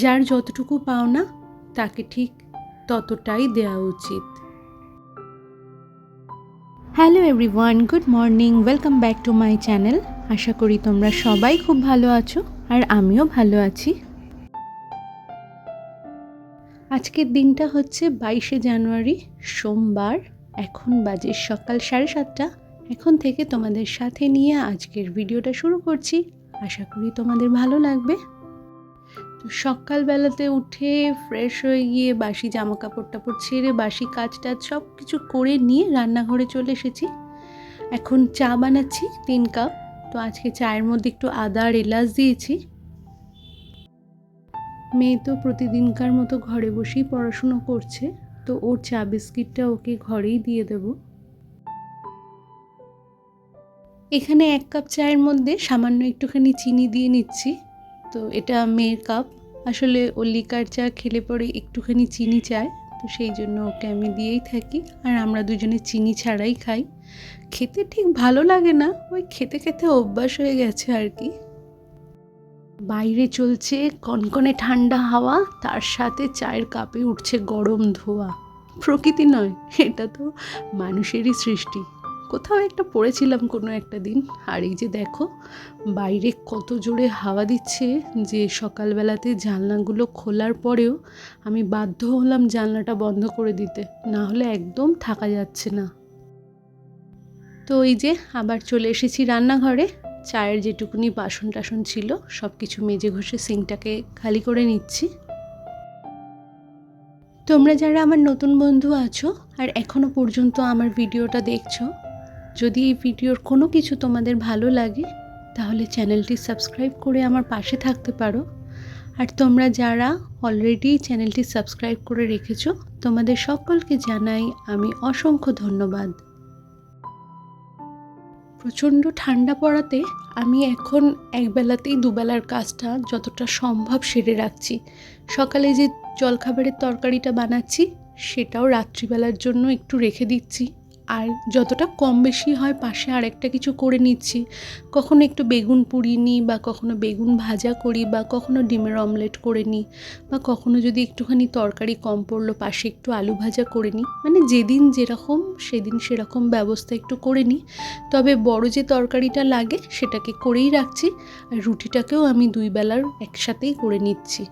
যার যতটুকু পাওনা, তাকে ঠিক ততটাই দেওয়া উচিত। Hello everyone good morning welcome back to my channel আশা করি তোমরা সবাই খুব ভালো আছো, আর আমিও ভালো আছি। আজকের দিনটা হচ্ছে বাইশে জানুয়ারি, সোমবার। এখন বাজে সকাল সাড়ে সাতটা। এখন থেকে তোমাদের সাথে নিয়ে আজকের ভিডিওটা শুরু করছি। আশা করি তোমাদের ভালো লাগবে। তো সকালবেলাতে উঠে ফ্রেশ হয়ে গিয়ে বাসি জামা কাপড় টাপড় ছেড়ে, বাসি কাজ টাজ সব কিছু করে নিয়ে রান্নাঘরে চলে এসেছি। এখন চা বানাচ্ছি, তিন কাপ। তো আজকে চায়ের মধ্যে একটু আদা আর এলাচ দিয়েছি। মেয়ে তো প্রতিদিনকার মতো ঘরে বসেই পড়াশুনো করছে, তো ওর চা বিস্কিটটা ওকে ঘরেই দিয়ে দেব। এখানে এক কাপ চায়ের মধ্যে সামান্য একটুখানি চিনি দিয়ে নিচ্ছি। তো এটা মেয়ের কাপ। আসলে ও লিকার চা খেলে পরে একটুখানি চিনি চায়, তো সেই জন্য ওকে আমি দিয়েই থাকি। আর আমরা দুজনে চিনি ছাড়াই খাই। খেতে ঠিক ভালো লাগে না, ওই খেতে খেতে অভ্যাস হয়ে গেছে আর কি। বাইরে চলছে কনকনে ঠান্ডা হাওয়া, তার সাথে চায়ের কাপে উঠছে গরম ধোয়া। প্রকৃতি নয়, এটা তো মানুষেরই সৃষ্টি। কোথাও একটা পড়েছিলাম কোনো একটা দিন, আর এই যে দেখো, বাইরে কত জোরে হাওয়া দিচ্ছে যে সকালবেলাতে জানলাগুলো খোলার পরেও আমি বাধ্য হলাম জানলাটা বন্ধ করে দিতে, না হলে একদম থাকা যাচ্ছে না। তো এই যে আবার চলে এসেছি রান্নাঘরে, চায়ের যেটুকুনি বাসন টাসন ছিল সব কিছু মেজে ঘষে সিংটাকে খালি করে নিচ্ছি। তোমরা যারা আমার নতুন বন্ধু আছো, আর এখনও পর্যন্ত আমার ভিডিওটা দেখছ যদি এই ভিডিওর কোনো কিছু তোমাদের ভালো লাগে, তাহলে চ্যানেলটি সাবস্ক্রাইব করে আমার পাশে থাকতে পারো। আর তোমরা যারা অলরেডি চ্যানেলটি সাবস্ক্রাইব করে রেখেছো, তোমাদের সকলকে জানাই আমি অসংখ্য ধন্যবাদ। প্রচণ্ড ঠান্ডা পড়াতে আমি এখন একবেলাতেই দুবেলার কাজটা যতটা সম্ভব সেরে রাখছি। সকালে যে জলখাবারের তরকারিটা বানাচ্ছি, সেটাও রাত্রিবেলার জন্য একটু রেখে দিচ্ছি। আর যতটা কম বেশি হয় পাশে আরেকটা কিছু করে নিচ্ছি। কখনো একটু বেগুন পুড়িয়ে নিই বা কখনো বেগুন ভাজা করি বা কখনো ডিমের অমলেট করে নিই বা কখনো যদি একটুখানি তরকারি কম পড়ল পাশে একটু আলু ভাজা করে নিই। মানে যেদিন যেরকম, সেদিন সেরকম ব্যবস্থা একটু করে নিই। তবে বড় যে তরকারিটা লাগে সেটাকে করেই রাখছি আর রুটিটাকেও আমি দুই বেলার একসাথেই করে নিচ্ছি।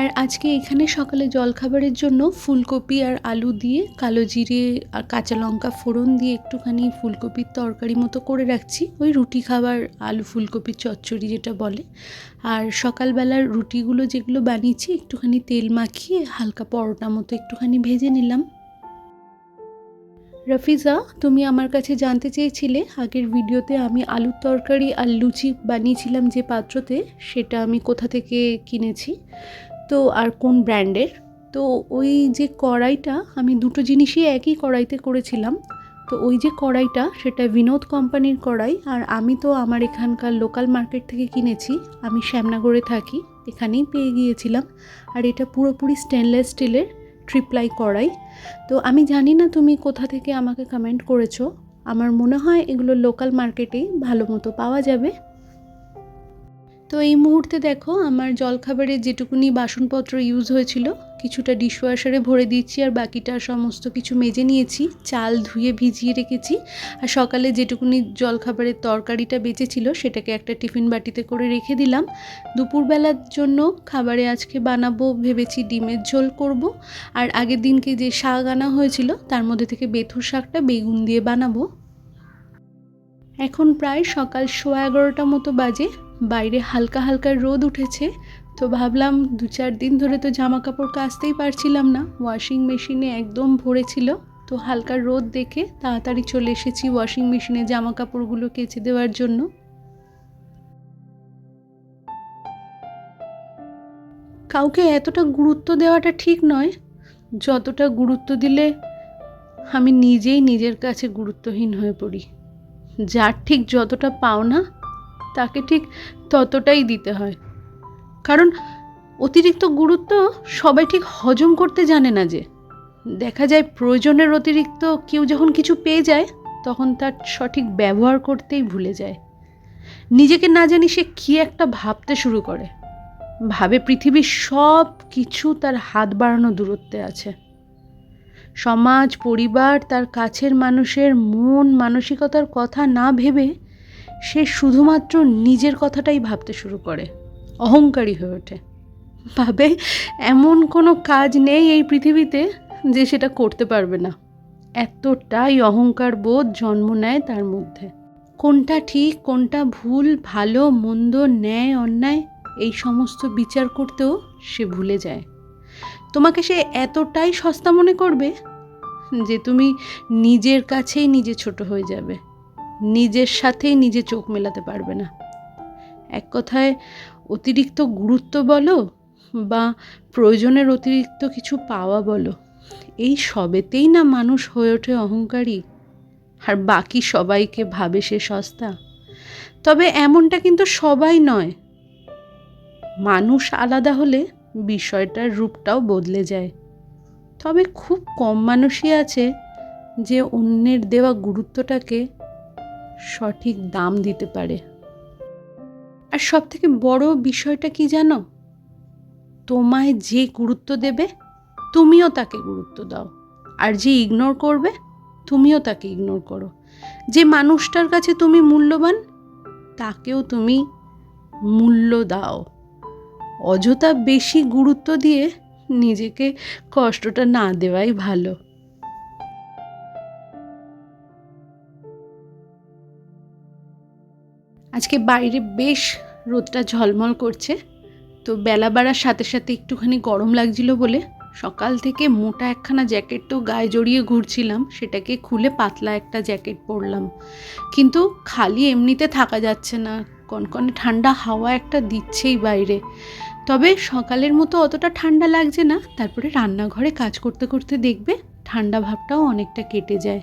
আর আজকে এখানে সকালে জলখাবারের জন্য ফুলকপি আর আলু দিয়ে কালো জিরে আর কাঁচা লঙ্কা ফোড়ন দিয়ে একটুখানি ফুলকপির তরকারি মতো করে রাখছি। ওই রুটি খাবার আলু ফুলকপির চচ্চড়ি যেটা বলে। আর সকালবেলার রুটিগুলো যেগুলো বানিয়েছি, একটুখানি তেল মাখিয়ে হালকা পরোটা মতো একটুখানি ভেজে নিলাম। রফিজা, তুমি আমার কাছে জানতে চেয়েছিলে, আগের ভিডিওতে আমি আলুর তরকারি আর লুচি বানিয়েছিলাম যে পাত্রতে, সেটা আমি কোথা থেকে কিনেছি? তো আর কোন ব্র্যান্ডের? তো ওই যে কড়াইটা, আমি দুটো জিনিসই একই কড়াইতে করেছিলাম। তো ওই যে কড়াইটা, সেটা বিনোদ কোম্পানির কড়াই। আর আমি তো আমার এখানকার লোকাল মার্কেট থেকে কিনেছি। আমি শ্যামনগরে থাকি, এখানেই পেয়ে গিয়েছিলাম। আর এটা পুরোপুরি স্টেনলেস স্টিলের ট্রিপ্লাই কড়াই। তো আমি জানি না তুমি কোথা থেকে আমাকে কমেন্ট করেছ। আমার মনে হয় এগুলো লোকাল মার্কেটেই ভালো মতো পাওয়া যাবে। তো এই মুহূর্তে দেখো আমার জলখাবারে যেটুকুনি বাসনপত্র ইউজ হয়েছিল, কিছুটা ডিশওয়াশারে ভরে দিচ্ছি আর বাকিটা সমস্ত কিছু মেজে নিয়েছি, চাল ধুয়ে ভিজিয়ে রেখেছি আর সকালে যেটুকুনি জলখাবারের তরকারিটা বেঁচেছিল সেটাকে একটা টিফিন বাটিতে করে রেখে দিলাম। দুপুরবেলার জন্য খাবারে আজকে বানাবো ভেবেছি ডিমের ঝোল করব আর আগের দিনকে যে শাক আনা হয়েছিল তার মধ্যে থেকে বেথুর শাকটা বেগুন দিয়ে বানাবো। এখন প্রায় সকাল সোয়া এগারোটা মতো বাজে। বাইরে হালকা হালকা রোদ উঠেছে, তো ভাবলাম দু চার দিন ধরে তো জামা কাপড় কাচতেই পারছিলাম না। ওয়াশিং মেশিনে একদম ভরেছিল তো হালকা রোদ দেখে তাড়াতাড়ি চলে এসেছি ওয়াশিং মেশিনে জামা কাপড়গুলো কেচে দেওয়ার জন্য। কাউকে এতটা গুরুত্ব দেওয়াটা ঠিক নয়। যতটা গুরুত্ব দিলে আমি নিজেই নিজের কাছে গুরুত্বহীন হয়ে পড়ি। যার ঠিক যতটা পাওনা তাকে ঠিক ততটাই দিতে হয়। কারণ অতিরিক্ত গুরুত্ব সবাই ঠিক হজম করতে জানে না যে। দেখা যায় প্রয়োজনের অতিরিক্ত কেউ যখন কিছু পেয়ে যায়, তখন তার সঠিক ব্যবহার করতেই ভুলে যায়। নিজেকে না জানি সে কী একটা ভাবতে শুরু করে। ভাবে পৃথিবীর সব কিছু তার হাত বাড়ানো দূরত্বে আছে। সমাজ, পরিবার, তার কাছের মানুষের মন, মানসিকতার কথা না ভেবে সে শুধুমাত্র নিজের কথাটাই ভাবতে শুরু করে। অহংকারী হয়ে ওঠে। ভাবে, এমন কোনো কাজ নেই এই পৃথিবীতে যে সেটা করতে পারবে না। এতটাই অহংকার বোধ জন্ম নেয় তার মধ্যে। কোনটা ঠিক, কোনটা ভুল, ভালো, মন্দ, ন্যায়, অন্যায়, এই সমস্ত বিচার করতেও সে ভুলে যায়। তোমাকে সে এতটাই সস্তা মনে করবে যে তুমি নিজের কাছেই নিজে ছোট হয়ে যাবে। নিজের সাথেই নিজে চোখ মেলাতে পারবে না। এক কথায়, অতিরিক্ত গুরুত্ব বলো বা প্রয়োজনের অতিরিক্ত কিছু পাওয়া বলো, এই সবেতেই না মানুষ হয়ে ওঠে অহংকারী, আর বাকি সবাইকে ভাবে সে সস্তা। তবে এমনটা কিন্তু সবাই নয়। মানুষ আলাদা হলে বিষয়টার রূপটাও বদলে যায়। তবে খুব কম মানুষই আছে যে অন্যের দেওয়া গুরুত্বটাকে সঠিক দাম দিতে পারে। আর সব থেকে বড় বিষয়টা কি জানো? তোমায় যে গুরুত্ব দেবে, তুমিও তাকে গুরুত্ব দাও। আর যে ইগনোর করবে, তুমিও তাকে ইগনোর করো। যে মানুষটার কাছে তুমি মূল্যবান, তাকেও তুমি মূল্য দাও। অযথা বেশি গুরুত্ব দিয়ে নিজেকে কষ্টটা না দেওয়াই ভালো। আজকে বাইরে বেশ রোদটা ঝলমল করছে। তো বেলা বাড়ার সাথে সাথে একটুখানি গরম লাগছিল বলে সকাল থেকে মোটা একখানা জ্যাকেট তো গায়ে জড়িয়ে ঘুরছিলাম, সেটাকে খুলে পাতলা একটা জ্যাকেট পরলাম। কিন্তু খালি এমনিতে থাকা যাচ্ছে না, কনকনে ঠান্ডা হাওয়া একটা দিচ্ছেই বাইরে। তবে সকালের মতো অতটা ঠান্ডা লাগছে না, তারপরে রান্নাঘরে কাজ করতে করতে দেখবে ঠান্ডা ভাবটাও অনেকটা কেটে যায়।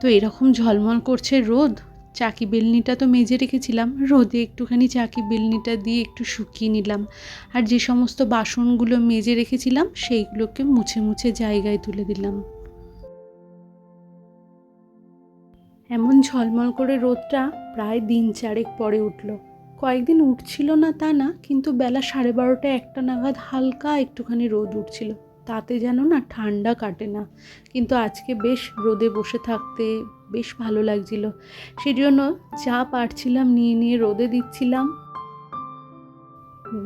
তো এরকম ঝলমল করছে রোদ চাকি বেলনিটা তো মেজে রেখেছিলাম। রোদে একটুখানি চাকি বেলনিটা দিয়ে একটু শুকিয়ে নিলাম। আর যে সমস্ত বাসনগুলো মেজে রেখেছিলাম, সেইগুলোকে মুছে মুছে জায়গায় তুলে দিলাম। এমন ঝলমল করে রোদটা প্রায় দিন চারেক পরে উঠল। কয়েকদিন উঠছিল না তা না, কিন্তু বেলা সাড়ে বারোটা একটা নাগাদ হালকা একটুখানি রোদ উঠছিল। তাতে যেন না ঠান্ডা কাটে না। কিন্তু আজকে বেশ রোদে বসে থাকতে বেশ ভালো লাগছিল। সেই জন্য যা পারছিলাম নিয়ে নিয়ে রোদে দিচ্ছিলাম।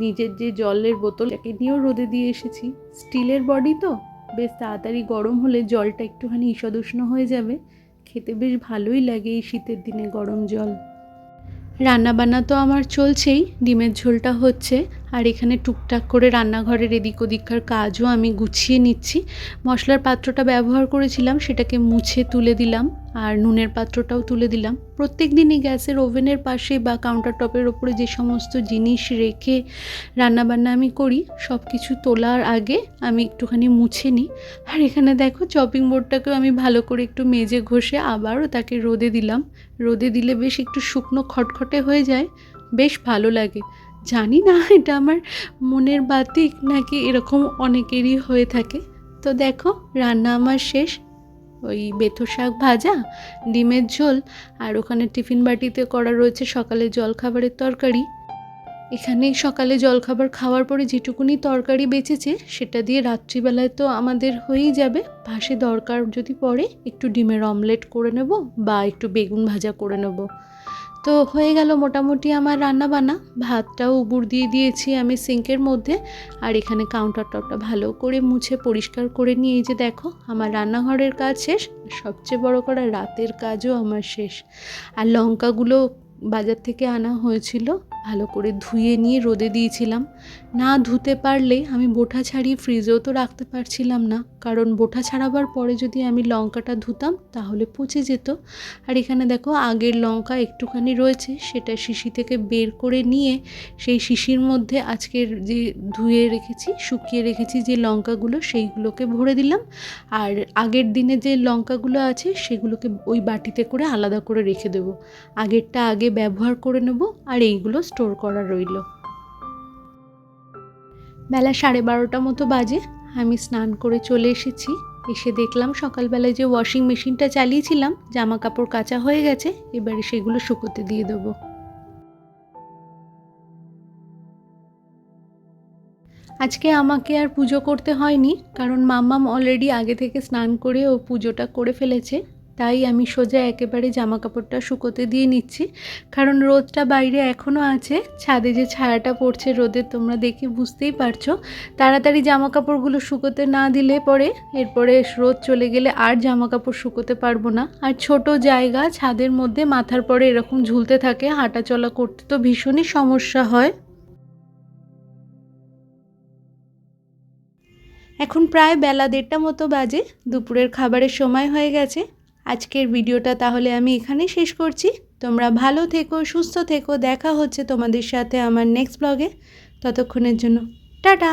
নিজের যে জলের বোতলটাকে নিয়েও রোদে দিয়ে এসেছি। স্টিলের বডি তো? বেশ তাড়াতাড়ি গরম হলে জলটা একটুখানি ঈষদুষ্ণ হয়ে যাবে। খেতে বেশ ভালোই লাগে এই শীতের দিনে গরম জল। রান্নাবান্না তো আমার চলছেই, ডিমের ঝোলটা হচ্ছে। আর এখানে টুকটাক করে রান্নাঘরের এদিক ওদিককার কাজও আমি গুছিয়ে নিচ্ছি। মশলার পাত্রটা ব্যবহার করেছিলাম, সেটাকে মুছে তুলে দিলাম আর নুনের পাত্রটাও তুলে দিলাম। প্রত্যেক দিনই গ্যাসের ওভেনের পাশে বা কাউন্টার টপের ওপরে যে সমস্ত জিনিস রেখে রান্নাবান্না আমি করি সব কিছু তোলার আগে আমি একটুখানি মুছে নিই। আর এখানে দেখো চপিং বোর্ডটাকেও আমি ভালো করে একটু মেজে ঘষে আবারও তাকে রোদে দিলাম। রোদে দিলে বেশ একটু শুকনো খটখটে হয়ে যায়, বেশ ভালো লাগে। জানি না, এটা আমার মনের বাতিক নাকি এরকম অনেকেরই হয়ে থাকে। তো দেখো, রান্না আমার শেষ। ওই বেথো শাক ভাজা, ডিমের ঝোল, আর ওখানে টিফিন বাটিতে করা রয়েছে সকালে জলখাবারের তরকারি। এখানে সকালে জলখাবার খাওয়ার পরে যেটুকুনি তরকারি বেঁচেছে, সেটা দিয়ে রাত্রিবেলায় তো আমাদের হয়েই যাবে। পাশে দরকার যদি পড়ে, একটু ডিমের অমলেট করে নেব বা একটু বেগুন ভাজা করে নেব। তো হয়ে গেল মোটামুটি আমার রান্না বান্না ভাতটাও উবুর দিয়ে দিয়েছি আমি সিঙ্কের মধ্যে। আর এখানে কাউন্টার টপটা ভালো করে মুছে পরিষ্কার করে নিয়ে এই যে দেখো, আমার রান্নাঘরের কাজ শেষ। সবচেয়ে বড় করা রাতের কাজও আমার শেষ। আর লঙ্কাগুলো বাজার থেকে আনা হয়েছিল। ভালো করে ধুয়ে নিয়ে রোদে দিয়েছিলাম। না ধুতে পারলে আমি বোঠা ছাড়িয়ে ফ্রিজেও তো রাখতে পারছিলাম না। কারণ বোঠা ছাড়াবার পরে যদি আমি লঙ্কাটা ধুতাম, তাহলে পচে যেত। আর এখানে দেখো আগের লঙ্কা একটুখানি রয়েছে, সেটা শিশি থেকে বের করে নিয়ে সেই শিশির মধ্যে আজকের যে ধুয়ে রেখেছি, শুকিয়ে রেখেছি যে লঙ্কাগুলো, সেইগুলোকে ভরে দিলাম। আর আগের দিনে যে লঙ্কাগুলো আছে, সেগুলোকে ওই বাটিতে করে আলাদা করে রেখে দেবো। আগেরটা আগে ব্যবহার করে নেব, আর এইগুলো স্টোর করা রইল। বেলা সাড়ে বারোটা মতো বাজে। আমি স্নান করে চলে এসেছি। এসে দেখলাম সকালবেলায় যে ওয়াশিং মেশিনটা চালিয়েছিলাম জামা কাপড় কাচা হয়ে গেছে, এবারে সেগুলো শুকোতে দিয়ে দেবো। আজকে আমাকে আর পুজো করতে হয়নি, কারণ মাম্মাম অলরেডি আগে থেকে স্নান করে ও পুজোটা করে ফেলেছে। তাই আমি সোজা একেবারে জামা কাপড়টা শুকোতে দিয়ে নিচ্ছি। কারণ রোদটা বাইরে এখনও আছে। ছাদে যে ছায়াটা পড়ছে রোদের তোমরা দেখে বুঝতেই পারছ। তাড়াতাড়ি জামা কাপড়গুলো শুকোতে না দিলে পরে এরপরে রোদ চলে গেলে আর জামা কাপড় শুকোতে পারব না। আর ছোট জায়গা ছাদের মধ্যে মাথার পরে এরকম ঝুলতে থাকে হাঁটা চলা করতে তো ভীষণই সমস্যা হয়। এখন প্রায় বেলা দেড়টা মতো বাজে। দুপুরের খাবারের সময় হয়ে গেছে। আজকের ভিডিওটা তাহলে আমি এখানে শেষ করছি। তোমরা ভালো থেকো, সুস্থ থেকো। দেখা হচ্ছে তোমাদের সাথে আমার নেক্সট ব্লগে ততক্ষণের জন্য, টাটা!